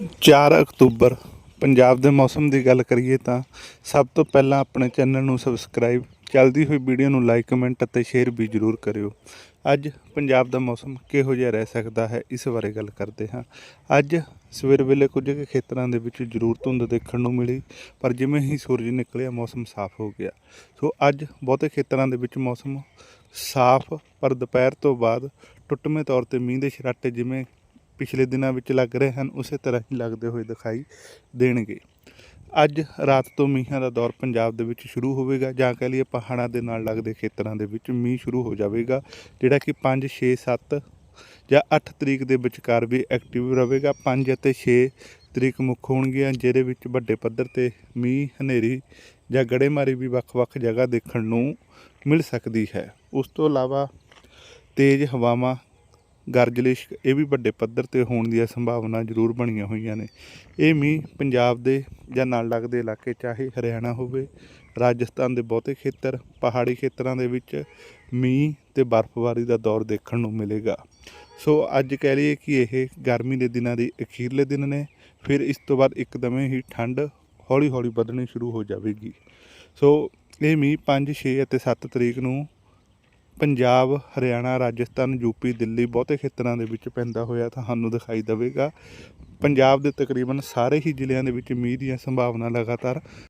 4 October, Punjab ਦੇ ਮੌਸਮ ਦੀ ਗੱਲ ਕਰੀਏ ਤਾਂ ਸਭ ਤੋਂ ਪਹਿਲਾਂ ਆਪਣੇ ਚੈਨਲ ਨੂੰ ਸਬਸਕ੍ਰਾਈਬ, ਚੱਲਦੀ ਹੋਈ ਵੀਡੀਓ ਨੂੰ ਲਾਈਕ, ਕਮੈਂਟ ਅਤੇ ਸ਼ੇਅਰ ਵੀ ਜ਼ਰੂਰ ਕਰਿਓ। ਅੱਜ ਪੰਜਾਬ ਦਾ ਮੌਸਮ ਕਿਹੋ ਜਿਹਾ ਰਹਿ ਸਕਦਾ ਹੈ, ਇਸ ਬਾਰੇ ਗੱਲ ਕਰਦੇ ਹਾਂ। ਅੱਜ ਸਵੇਰ ਵੇਲੇ ਕੁਝ ਕੁ ਖੇਤਰਾਂ ਦੇ ਵਿੱਚ ਜ਼ਰੂਰ ਧੁੰਦ ਦੇਖਣ ਨੂੰ ਮਿਲੀ, ਪਰ ਜਿਵੇਂ ਹੀ ਸੂਰਜ ਨਿਕਲਿਆ, ਮੌਸਮ ਸਾਫ਼ ਹੋ ਗਿਆ। ਸੋ ਅੱਜ ਬਹੁਤੇ ਖੇਤਰਾਂ ਦੇ ਵਿੱਚ ਮੌਸਮ ਸਾਫ਼, ਪਰ ਦੁਪਹਿਰ ਤੋਂ ਬਾਅਦ ਟੁੱਟਵੇਂ ਤੌਰ ਤੇ ਮੀਂਹ ਦੇ ਛਰਾਟੇ ਜਿਵੇਂ ਪਿਛਲੇ ਦਿਨਾਂ ਵਿੱਚ ਲੱਗ ਰਹੇ ਹਨ, ਉਸੇ ਤਰ੍ਹਾਂ ਹੀ ਲੱਗਦੇ ਹੋਏ ਦਿਖਾਈ ਦੇਣਗੇ। ਅੱਜ ਰਾਤ ਤੋਂ ਮੀਂਹਾਂ ਦਾ ਦੌਰ ਪੰਜਾਬ ਦੇ ਵਿੱਚ ਸ਼ੁਰੂ ਹੋਵੇਗਾ, ਜਾਂ ਕਹਿ ਲਈਏ ਪਹਾੜਾਂ ਦੇ ਨਾਲ ਲੱਗਦੇ ਖੇਤਰਾਂ ਦੇ ਵਿੱਚ ਮੀਂਹ ਸ਼ੁਰੂ ਹੋ ਜਾਵੇਗਾ, ਜਿਹੜਾ ਕਿ 5 6 7 ਜਾਂ 8 ਤਰੀਕ ਦੇ ਵਿਚਕਾਰ ਵੀ ਐਕਟਿਵ ਰਹੇਗਾ। 5 ਅਤੇ 6 ਤਰੀਕ ਮੁੱਖ ਹੋਣਗੀਆਂ, ਜਿਹਦੇ ਵਿੱਚ ਵੱਡੇ ਪੱਧਰ ਤੇ ਮੀਂਹ, ਹਨੇਰੀ ਜਾਂ ਗੜੇਮਾਰੀ ਵੀ ਵੱਖ-ਵੱਖ ਜਗ੍ਹਾ ਦੇਖਣ ਨੂੰ ਮਿਲ ਸਕਦੀ ਹੈ। ਉਸ ਤੋਂ ਇਲਾਵਾ ਤੇਜ਼ ਹਵਾਵਾਂ ਗਰਜਲਿਸ਼ ਇਹ ਵੀ ਵੱਡੇ ਪੱਧਰ ਤੇ ਹੋਣ ਦੀਆਂ ਸੰਭਾਵਨਾ ਜ਼ਰੂਰ ਬਣੀਆਂ ਹੋਈਆਂ ਨੇ। ਇਹ ਮੀਂਹ ਪੰਜਾਬ ਦੇ ਜਾਂ ਨਾਲ ਲੱਗਦੇ ਇਲਾਕੇ, ਚਾਹੇ ਹਰਿਆਣਾ ਹੋਵੇ, ਰਾਜਸਥਾਨ ਦੇ ਬਹੁਤੇ ਖੇਤਰ, ਪਹਾੜੀ ਖੇਤਰਾਂ ਦੇ ਵਿੱਚ ਮੀਂਹ ਤੇ ਬਰਫ਼ਬਾਰੀ ਦਾ ਦੌਰ ਦੇਖਣ ਨੂੰ ਮਿਲੇਗਾ। ਸੋ ਅੱਜ ਕਹਿ ਲਈਏ ਕਿ ਇਹ ਗਰਮੀ ਦੇ ਦਿਨਾਂ ਦੇ ਅਖੀਰਲੇ ਦਿਨ ਨੇ। ਫਿਰ ਇਸ ਤੋਂ ਬਾਅਦ ਇੱਕਦਮੇ ਹੀ ਠੰਡ ਹੌਲੀ-ਹੌਲੀ ਵਧਣੀ ਸ਼ੁਰੂ ਹੋ ਜਾਵੇਗੀ। ਸੋ ਇਹ ਮੀਂਹ 5 6 ਅਤੇ 7 ਤਰੀਕ ਨੂੰ ਪੰਜਾਬ, ਹਰਿਆਣਾ, ਰਾਜਸਥਾਨ ਯੂਪੀ ਦਿੱਲੀ ਬਹੁਤੇ ਖੇਤਰਾਂ ਦੇ ਵਿੱਚ ਪੈਂਦਾ ਹੋਇਆ ਤੁਹਾਨੂੰ ਦਿਖਾਈ ਦੇਵੇਗਾ। ਪੰਜਾਬ ਦੇ ਤਕਰੀਬਨ ਸਾਰੇ ਹੀ ਜ਼ਿਲ੍ਹਿਆਂ ਦੇ ਵਿੱਚ ਮੀਂਹ ਦੀਆਂ ਸੰਭਾਵਨਾ ਲਗਾਤਾਰ